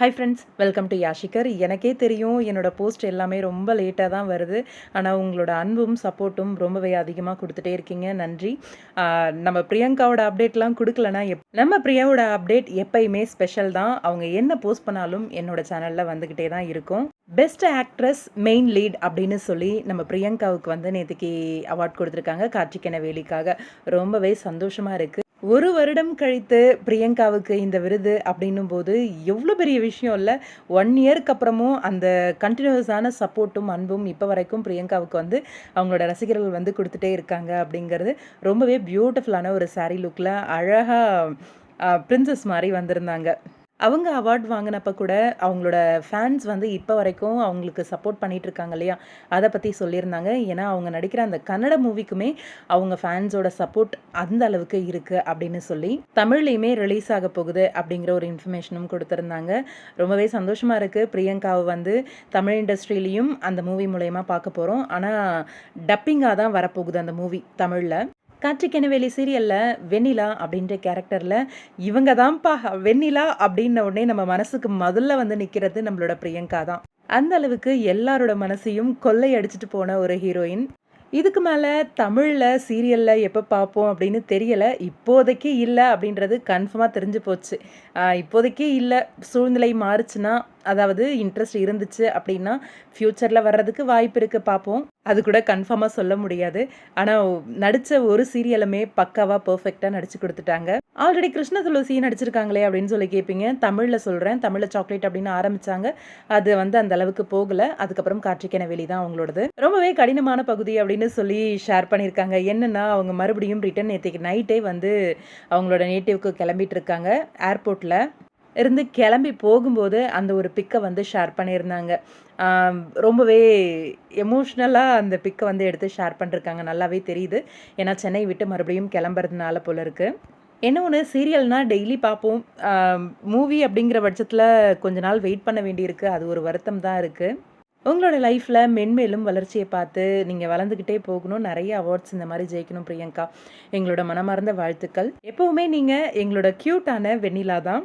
Hi friends welcome to யாஷிகர் எனக்கே தெரியும் என்னோட போஸ்ட் எல்லாமே ரொம்ப லேட்டாக தான் வருது. ஆனால் உங்களோட அன்பும் சப்போர்ட்டும் ரொம்பவே அதிகமாக கொடுத்துட்டே இருக்கீங்க. நன்றி. நம்ம பிரியங்காவோட அப்டேட்லாம் கொடுக்கலனா எப் நம்ம பிரியாவோட அப்டேட் எப்பயுமே ஸ்பெஷல் தான். அவங்க என்ன போஸ்ட் பண்ணாலும் என்னோட சேனலில் வந்துக்கிட்டே தான் இருக்கும். பெஸ்ட் ஆக்ட்ரஸ் மெயின் லீட் அப்படின்னு சொல்லி நம்ம பிரியங்காவுக்கு வந்து நேற்றுக்கு அவார்ட் கொடுத்துருக்காங்க. கார்த்திகேன வேலிக்காக ரொம்பவே சந்தோஷமாக இருக்குது ஒரு வருடம் கழித்து பிரியங்காவுக்கு இந்த விருது அப்படின்னும் போது எவ்வளோ பெரிய விஷயம் இல்லை. ஒன் இயர்க்கு அப்புறமும் அந்த கண்டினியூஸான சப்போர்ட்டும் அன்பும் இப்போ வரைக்கும் பிரியங்காவுக்கு வந்து அவங்களோட ரசிகர்கள் வந்து கொடுத்துட்டே இருக்காங்க அப்படிங்கிறது ரொம்பவே பியூட்டிஃபுல்லான ஒரு சாரீ லுக்கில் அழகாக பிரின்சஸ் மாதிரி வந்திருந்தாங்க. அவங்க அவார்ட் வாங்கினப்ப கூட அவங்களோட ஃபேன்ஸ் வந்து இப்போ வரைக்கும் அவங்களுக்கு சப்போர்ட் பண்ணிட்டு இருக்காங்க இல்லையா? அதை பற்றி சொல்லியிருந்தாங்க. ஏன்னா அவங்க நடிக்கிற அந்த கன்னட மூவிக்குமே அவங்க ஃபேன்ஸோட சப்போர்ட் அந்த அளவுக்கு இருக்குது அப்படின்னு சொல்லி தமிழ்லேயுமே ரிலீஸ் ஆக போகுது அப்படிங்கிற ஒரு இன்ஃபர்மேஷனும் கொடுத்துருந்தாங்க. ரொம்பவே சந்தோஷமாக இருக்குது பிரியங்காவை வந்து தமிழ் இண்டஸ்ட்ரியிலையும் அந்த மூவி மூலயமா பார்க்க போகிறோம் ஆனால் டப்பிங்காக தான் வரப்போகுது அந்த மூவி தமிழில். காற்றுக்கெனவேலி சீரியலில் வெண்ணிலா அப்படின்ற கேரக்டரில் இவங்க தான்ப்பா வெண்ணிலா அப்படின்ன உடனே நம்ம மனசுக்கு முதல்ல வந்து நிற்கிறது நம்மளோட பிரியங்கா தான். அந்த அளவுக்கு எல்லாரோட மனசையும் கொள்ளை அடிச்சிட்டு போன ஒரு ஹீரோயின் இதுக்கு மேலே தமிழில் சீரியலில் எப்போ பார்ப்போம் அப்படின்னு தெரியலை இப்போதைக்கு இல்லை அப்படின்றது கன்ஃபார்மாக தெரிஞ்சு போச்சு. இப்போதைக்கு இல்லை சூழ்நிலை மாறுச்சுன்னா அதாவது இன்ட்ரெஸ்ட் இருந்துச்சு அப்படின்னா ஃப்யூச்சரில் வர்றதுக்கு வாய்ப்பு இருக்குது பார்ப்போம் அது கூட கன்ஃபார்மாக சொல்ல முடியாது. ஆனால் நடித்த ஒரு சீரியலுமே பக்காவாக பர்ஃபெக்டாக நடிச்சு கொடுத்துட்டாங்க. ஆல்ரெடி கிருஷ்ண துளசி நடிச்சிருக்காங்களே அப்படின்னு சொல்லி கேட்பீங்க தமிழில் சொல்கிறேன் தமிழில் சாக்லேட் அப்படின்னு ஆரம்பித்தாங்க அது வந்து அந்த அளவுக்கு போகலை. அதுக்கப்புறம் கார்த்திகேன வெளி தான் அவங்களோடது. ரொம்பவே கடினமான பகுதி அப்படின்னு சொல்லி ஷேர் பண்ணியிருக்காங்க. என்னென்னா அவங்க மறுபடியும் ரிட்டன் நேற்றுக்கு நைட்டே வந்து அவங்களோட நேட்டிவ்க்கு கிளம்பிட்டு இருக்காங்க. ஏர்போர்ட்டில் இருந்து கிளம்பி போகும்போது அந்த ஒரு பிக்கை வந்து ஷேர் பண்ணியிருந்தாங்க. ரொம்பவே எமோஷ்னலாக அந்த பிக்கை வந்து எடுத்து ஷேர் பண்ணிருக்காங்க. நல்லாவே தெரியுது. ஏன்னா சென்னை விட்டு மறுபடியும் கிளம்புறதுனால போல இருக்குது என்ன ஒன்று சீரியல்னால் டெய்லி பார்ப்போம் மூவி அப்படிங்கிற பட்சத்தில் கொஞ்ச நாள் வெயிட் பண்ண வேண்டியிருக்கு. அது ஒரு வருத்தம் தான் இருக்குது உங்களோட லைஃப்பில் மென்மேலும் வளர்ச்சியை பார்த்து நீங்கள் வளர்ந்துக்கிட்டே போகணும். நிறைய அவார்ட்ஸ் இந்த மாதிரி ஜெயிக்கணும் பிரியங்கா. எங்களோட மனமார்ந்த வாழ்த்துக்கள். எப்போவுமே நீங்கள் எங்களோட க்யூட்டான வெண்ணிலா தான்.